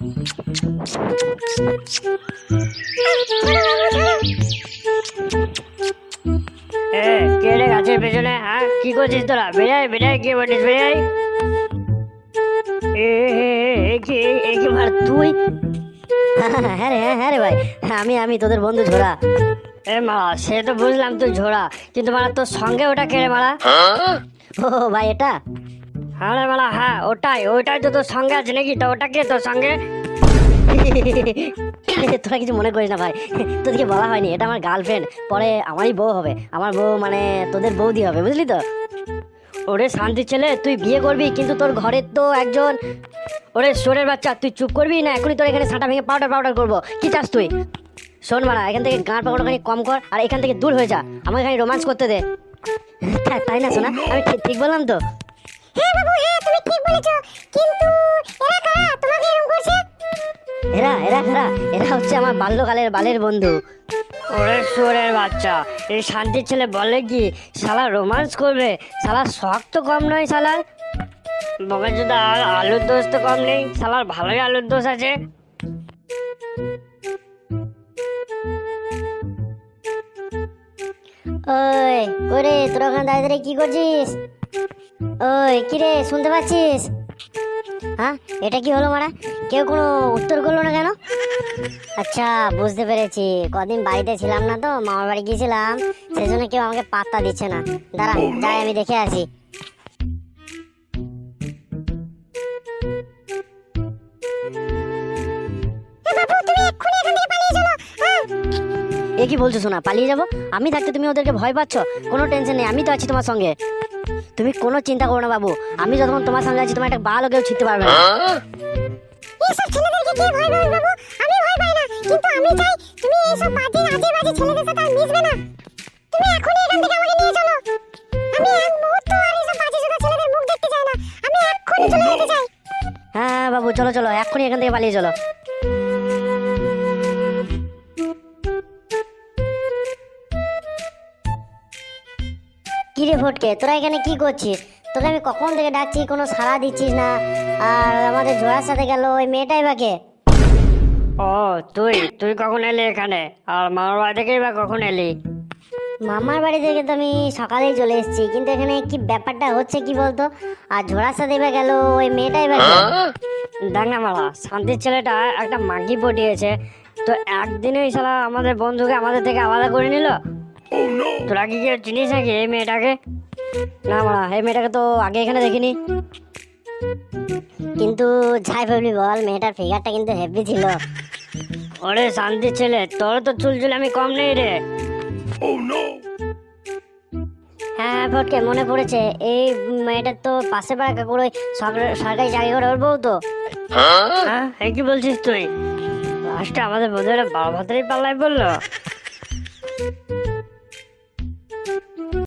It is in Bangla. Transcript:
এ কে রে গাছের পেছনে? হ্যাঁ কি করছিস তোরা? বেড়াই বেড়াই কে বলিস বেড়াই? তুই? হ্যাঁ রে হ্যাঁ হ্যাঁ রে ভাই। আমি আমি তোদের বন্ধু ঝোড়া। এ মারা সে তো বুঝলাম তুই ঝোড়া। কিন্তু মারা তোর সঙ্গে ওটা কে রে মারা? ও ভাই এটা? হ্যাঁ রে হ্যাঁ ওটাই ওটাই তো তোর সঙ্গে আছে নাকি? তো ওটা কে তোর সঙ্গে? তোরা কিছু মনে করিস না ভাই, তোদেরকে বলা হয়নি, এটা আমার গার্লফ্রেন্ড পরে আমারই বউ হবে, আমার বউ মানে তোদের বৌদি হবে, বুঝলি তো? ওরে শান্তি ছেলে, তুই বিয়ে করবি, কিন্তু তোর ঘরের তো একজন, ওরে সোরের বাচ্চা, তুই চুপ করবি না? এখনই তোর এখানে সাঁটা ভেঙে পাউডার পাউডার করব, কি চাস তুই? শোন মারা এখান থেকে গাঁট পাকড়খানি কম কর, আর এখান থেকে দূর হয়ে যা, আমাকে এখানে রোমান্স করতে দে। তাই না শোনা আমি ঠিক বললাম তো? হ্যাঁ বাবু হ্যাঁ তুমি ঠিক বলেছ। কিন্তু এরা কারা? তোমাকে এরকম করছে? এরা এরা এরা এরা হচ্ছে আমার বাল্যকালের বালের বন্ধু। ওরে সোরের বাচ্চা এই শান্তির ছেলে বলে কি শালা রোমান্স করবে? শালা শখ তো কম নয় শালার বাবা যদি আর আলুর দোষ তো কম নেই শালার ভালোই আলুর দোষ আছে। ওই ওরে তোরা ওখানে দাঁড়িয়ে দাঁড়িয়ে কি করছিস? ওই কি রে শুনতে পাচ্ছিস? হ্যাঁ এটা কি হলো মারা? কেউ কোনো উত্তর করল না কেন? আচ্ছা বুঝতে পেরেছি। কদিন বাড়িতে ছিলাম না তো মামার বাড়ি গিয়েছিলাম সেই জন্য কেউ আমাকে পাত্তা দিচ্ছে না। দাঁড়া যাই আমি দেখে আসি। এ কি বলছো শোনা পালিয়ে যাব? আমি থাকতে তুমি ওদেরকে ভয় পাচ্ছ? কোনো টেনশন নেই আমি তো আছি তোমার সঙ্গে। তুমি কোনো চিন্তা করো না বাবু। আমি যতক্ষণ তোমার সঙ্গে আছি তোমার একটা বালও কেউ ছিটতে পারবে না। এইসব ছেলেদেরকে কে ভয় পাবে বাবু। আমি ভয় পাই না। কিন্তু আমি চাই তুমি এইসব বাজে আজে বাজে ছেলেদের সাথে আর মিশবে না। তুমি এখনই এখান থেকে আমাকে নিয়ে চলো। আমি এক মুহূর্ত আর এইসব বাজে জোদা ছেলেদের মুখ দেখতে চাই না। আমি এক্ষুনি চলে যেতে চাই। হ্যাঁ বাবু চলো চলো। এক্ষুনি এখান থেকে পালিয়ে চলো। কি রে ফটকে তোরা এখানে কি করছিস? তোকে আমি কখন থেকে ডাকছি কোনো সাড়া দিচ্ছিস না? আর আমাদের জোড়ার সাথে গেল ওই মেয়েটাই বাকে ও তুই তুই কখন এলি এখানে? আর মামার বাড়ি থেকেই বা কখন এলি? মামার বাড়ি থেকে তো আমি সকালেই চলে এসেছি কিন্তু এখানে কি ব্যাপারটা হচ্ছে কি বলতো? আর ঝোড়ার সাথে বা গেল ওই মেয়েটাই না মারা শান্তির ছেলেটা একটা মাগি পটিয়েছে। তো একদিনেই শালা আমাদের বন্ধুকে আমাদের থেকে আলাদা করে নিল? তোরা কি কেউ চিনিস নাকি? এই মেয়েটাকে? না মারা এই মেয়েটাকে তো আগে এখানে দেখিনি। কিন্তু যাই ভাবলি বল মেয়েটার ফিগারটা কিন্তু হেভি ছিল। ওরে শান্তির ছেলে তোর তো চুল চুল আমি কম নেই রে। হ্যাঁ ফটকে মনে পড়েছে। এই মেয়েটার তো পাশে পাড়া কাকুর ওই সরকার- চাকরি করে ওর বউ তো। হ্যাঁ কি বলছিস তুই? লাস্টে আমাদের বন্ধুরা বাবা ভাতেরই পাল্লায় বলল